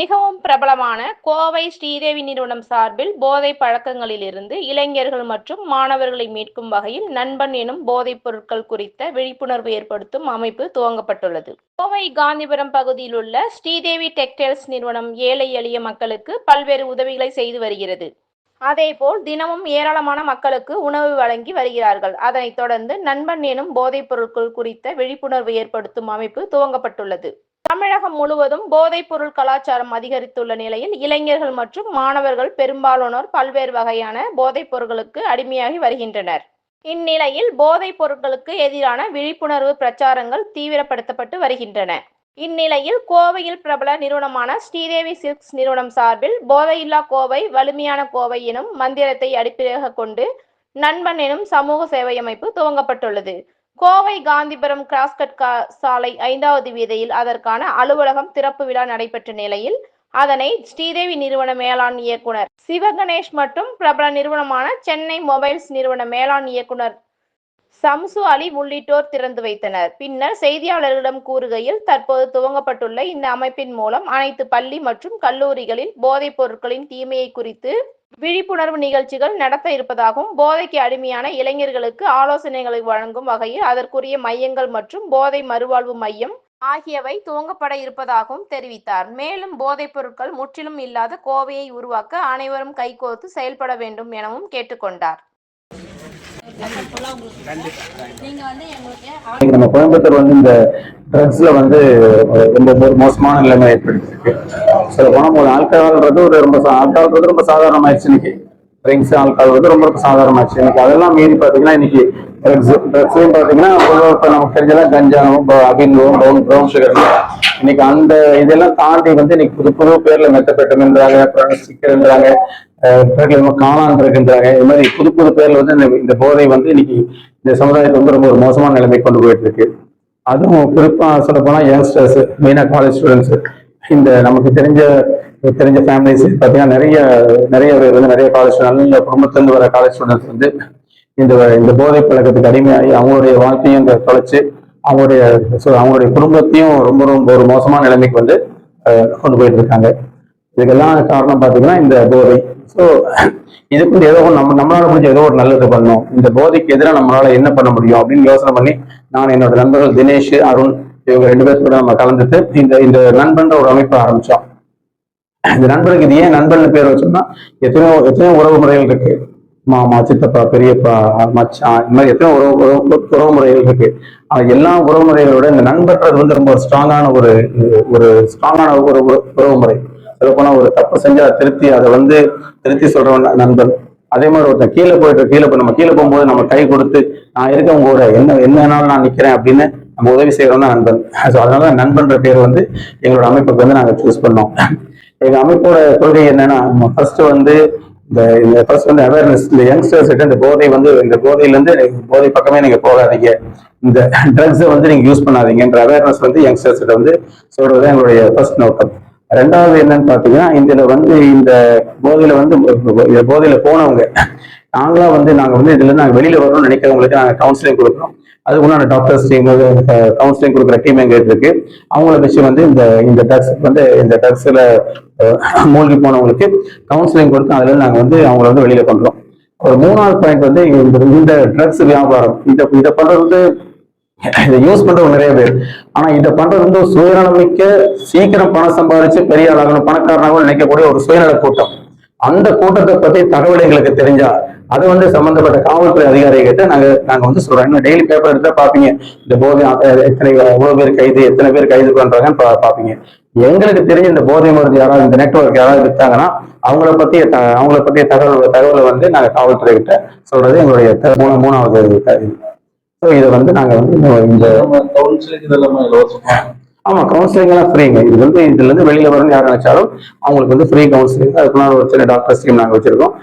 மிகவும் பிரபலமான கோவை ஸ்ரீதேவி நிறுவனம் சார்பில் போதை பழக்கங்களிலிருந்து இளைஞர்கள் மற்றும் மாணவர்களை மீட்கும் வகையில் நண்பன் எனும் போதைப் பொருட்கள் குறித்த விழிப்புணர்வு ஏற்படுத்தும் அமைப்பு துவங்கப்பட்டுள்ளது. கோவை காந்திபுரம் பகுதியில் உள்ள ஸ்ரீதேவி டெக்டைல்ஸ் நிறுவனம் ஏழை எளிய மக்களுக்கு பல்வேறு உதவிகளை செய்து வருகிறது. அதேபோல் தினமும் ஏராளமான மக்களுக்கு உணவு வழங்கி வருகிறார்கள். அதனைத் தொடர்ந்து நண்பன் எனும் போதைப் பொருட்கள் குறித்த விழிப்புணர்வு ஏற்படுத்தும் அமைப்பு துவங்கப்பட்டுள்ளது. தமிழகம் முழுவதும் போதைப் பொருள் கலாச்சாரம் அதிகரித்துள்ள நிலையில் இளைஞர்கள் மற்றும் மாணவர்கள் பெரும்பாலானோர் பல்வேறு வகையான போதைப் பொருட்களுக்கு அடிமையாகி வருகின்றனர். இந்நிலையில் போதைப் பொருட்களுக்கு எதிரான விழிப்புணர்வு பிரச்சாரங்கள் தீவிரப்படுத்தப்பட்டு வருகின்றன. இந்நிலையில் கோவையில் பிரபல நிறுவனமான ஸ்ரீதேவி சில்க்ஸ் நிறுவனம் சார்பில் போதையில்லா கோவை வலிமையான கோவை எனும் மந்திரத்தை அடிப்படையாக கொண்டு நண்பன் எனும் சமூக சேவை அமைப்பு துவங்கப்பட்டுள்ளது. கோவை காந்திபுரம் கிராஸ்கட் சாலை ஐந்தாவது வீதியில் அதற்கான அலுவலகம் திறப்பு விழா நடைபெற்ற நிலையில் அதனை ஸ்ரீதேவி நிறுவன மேலாண் இயக்குனர் சிவகணேஷ் மற்றும் பிரபல நிறுவனமான சென்னை மொபைல்ஸ் நிறுவன மேலாண் இயக்குனர் சம்சு அலி உள்ளிட்டோர் திறந்து வைத்தனர். பின்னர் செய்தியாளர்களிடம் கூறுகையில் தற்போது துவங்கப்பட்டுள்ள இந்த அமைப்பின் மூலம் அனைத்து பள்ளி மற்றும் கல்லூரிகளில் போதைப் பொருட்களின் தீமையை குறித்து விழிப்புணர்வு நிகழ்ச்சிகள் நடத்த இருப்பதாகவும் போதைக்கு அடிமையான இளைஞர்களுக்கு ஆலோசனைகளை வழங்கும் வகையில் அதற்குரிய மையங்கள் மற்றும் போதை மறுவாழ்வு மையம் ஆகியவை துவங்கப்பட இருப்பதாகவும் தெரிவித்தார். மேலும் போதைப் பொருட்கள் முற்றிலும் இல்லாத கோவையை உருவாக்க அனைவரும் கைகோர்த்து செயல்பட வேண்டும் எனவும் கேட்டுக்கொண்டார் நம்ம கோயம்புத்தூர் வந்து இந்த ட்ரக்ஸில் வந்து ரொம்ப ஒரு மோசமான நிலைமை ஏற்படுத்திருக்கு சொல்ல போனா ஒரு ஆல்கஹால்ன்றது ஒரு ரொம்ப ஆல்கஹால்ன்றது ரொம்ப சாதாரணமாயிடுச்சு இன்னைக்கு. ட்ரிங்க்ஸ் ஆல்கஹால் வந்து ரொம்ப ரொம்ப சாதாரணமாயிடுச்சு. இன்னைக்கு அதெல்லாம் மீறி பார்த்தீங்கன்னா இன்னைக்கு ட்ரக்ஸ் ட்ரக்ஸ்லையும் பார்த்தீங்கன்னா இப்போ நமக்கு தெரிஞ்சதெல்லாம் கஞ்சாவும் அபின்வும் ப்ரௌன் ப்ரௌன் சுகர் இன்னைக்கு அந்த இதெல்லாம் தாண்டி வந்து இன்னைக்கு புது புது பேர்ல மெத்தப்பெட்டம்ன்றாங்க அப்புறம் ஸ்டிக்கர்ன்றாங்க காணான் இருக்குன்றாங்க இது மாதிரி புது புது பேர்ல வந்து இந்த இந்த போதை வந்து இன்னைக்கு இந்த சமுதாயத்தை வந்து ரொம்ப ஒரு மோசமான நிலைமை கொண்டு போயிட்டு இருக்கு அதுவும் குறிப்பாக சொல்ல யங்ஸ்டர்ஸ் மெயினா காலேஜ் ஸ்டூடெண்ட்ஸு இந்த நமக்கு தெரிஞ்ச தெரிஞ்ச ஃபேமிலிஸ் பார்த்தீங்கன்னா நிறைய நிறைய பேர் வந்து நிறைய காலேஜ் நல்ல குடும்பத்திலேருந்து வர காலேஜ் ஸ்டூடெண்ட்ஸ் வந்து இந்த இந்த போதை பழக்கத்துக்கு அடிமையாகி அவங்களுடைய வாழ்க்கையும் இந்த தொலைச்சு அவங்களுடைய அவங்களுடைய குடும்பத்தையும் ரொம்ப ரொம்ப ஒரு மோசமான நிலைமைக்கு வந்து கொண்டு போயிட்டு இருக்காங்க இதுக்கெல்லாம் காரணம் பார்த்தீங்கன்னா இந்த போதை. ஸோ இதுக்கு ஏதோ நம்ம நம்மளால முடிஞ்ச ஏதோ ஒரு நல்லது பண்ணணும். இந்த போதைக்கு எதிராக நம்மளால என்ன பண்ண முடியும் அப்படின்னு யோசனை பண்ணி நான் என்னோட நண்பர்கள் தினேஷ் அருண் இவங்க ரெண்டு பேர் கூட நம்ம கலந்துட்டு இந்த இந்த நண்பன்ற ஒரு அமைப்பு ஆரம்பிச்சோம். இந்த நண்பனுக்கு இது ஏன் நண்பன் பேர் வச்சோம்னா எத்தனையோ எத்தனையோ உறவு முறைகள் இருக்கு. மாமா சித்தப்பா பெரியப்பா மச்சான் இந்த மாதிரி எத்தனையோ உறவு உறவு உறவு முறைகள் இருக்கு. ஆனா எல்லா உறவு முறைகளோட இந்த நண்பன்றது வந்து ரொம்ப ஸ்ட்ராங்கான ஒரு ஒரு ஸ்ட்ராங்கான ஒரு உறவு முறை. சொல்ல ஒரு தப்பு செஞ்சு அதை திருத்தி அதை வந்து திருத்தி சொல்றவன் நண்பன். அதே மாதிரி ஒருத்தன் கீழே போயிட்டு கீழே போய் நம்ம கீழே போகும்போது நம்ம கை கொடுத்து நான் இருக்க உங்க கூட என்ன என்னனாலும் நான் நிக்கிறேன் அப்படின்னு நம்ம உதவி செய்யறோம் தான் நண்பன். ஸோ அதனால நண்பன்ற பேர் வந்து எங்களோட அமைப்புக்கு வந்து நாங்கள் சூஸ் பண்ணோம். எங்க அமைப்போட கொள்கை என்னன்னா ஃபர்ஸ்ட் வந்து இந்த இந்த ஃபர்ஸ்ட் வந்து அவேர்னஸ் இந்த யங்ஸ்டர்ஸ் கிட்ட இந்த போதை வந்து இந்த போதையிலேருந்து போதை பக்கமே நீங்க போகாதீங்க. இந்த ட்ரக்ஸை வந்து நீங்க யூஸ் பண்ணாதீங்கன்ற அவேர்னஸ் வந்து யங்ஸ்டர்ஸ் கிட்ட வந்து சொல்றது தான் எங்களுடைய ஃபர்ஸ்ட் நோக்கம். ரெண்டாவது என்னன்னு பாத்தீங்கன்னா இதுல வந்து இந்த போதையில வந்து இந்த போதையில போனவங்க நாங்களா வந்து நாங்க வந்து இதுல நாங்க வெளியில வரணும்னு நினைக்கிறவங்களுக்கு நாங்க கவுன்சிலிங் கொடுக்குறோம். அதுக்கு உண்டான டாக்டர்ஸ் டீம் கவுன்சிலிங் கொடுக்குற டீம் எங்க இருக்கு. அவங்கள வச்சு வந்து இந்த இந்த ட்ரக்ஸ் வந்து இந்த ட்ரக்ஸ்ல மூழ்கி போனவங்களுக்கு கவுன்சிலிங் கொடுத்து அதுல நாங்க வந்து அவங்கள வந்து வெளியில பண்றோம் ஒரு மூணாவது பாயிண்ட் வந்து இந்த இந்த ட்ரக்ஸ் வியாபாரம் இந்த இதை பண்றது வந்து இதை யூஸ் பண்றவங்க நிறைய பேர். ஆனா இதை பண்றது வந்து ஒரு சுயநலமிக்க சீக்கிரம் பணம் சம்பாதிச்சு பெரிய ஆளாகணும் பணக்காரனாகவும் நினைக்கக்கூடிய ஒரு சுயநல கூட்டம். அந்த கூட்டத்தை பத்தி தகவல் எங்களுக்கு தெரிஞ்சா அது வந்து சம்பந்தப்பட்ட காவல்துறை அதிகாரிகிட்ட நாங்க நாங்க வந்து சொல்றோம். இன்னும் டெய்லி பேப்பர் எடுத்தா பாப்பீங்க. இந்த போதை எத்தனை எவ்வளவு பேர் கைது எத்தனை பேர் கைது பண்றாங்கன்னு பா- பாப்பீங்க. எங்களுக்கு தெரிஞ்ச இந்த போதை மருந்து யாராவது இந்த நெட்வொர்க் யாராவது வித்தாங்கன்னா அவங்கள பத்திய த- அவங்கள பத்திய தகவல் தகவலை வந்து நாங்க காவல்துறை கிட்ட சொல்றது எங்களுடைய த- மூணு- மூணாவது இதை வந்து நாங்க வந்து இந்த- இதெல்லாம் ஆமா கவுன்சிலிங் எல்லாம் ஃப்ரீங்க இது வந்து இதுல இருந்து வெளியில வரணும்னு யார் நினைச்சாலும் அவங்களுக்கு வந்து ஃப்ரீ கவுன்சிலிங் அதுக்குள்ள ஒரு சின்ன டாக்டர்ஸ் டீம் நாங்க வச்சிருக்கோம்.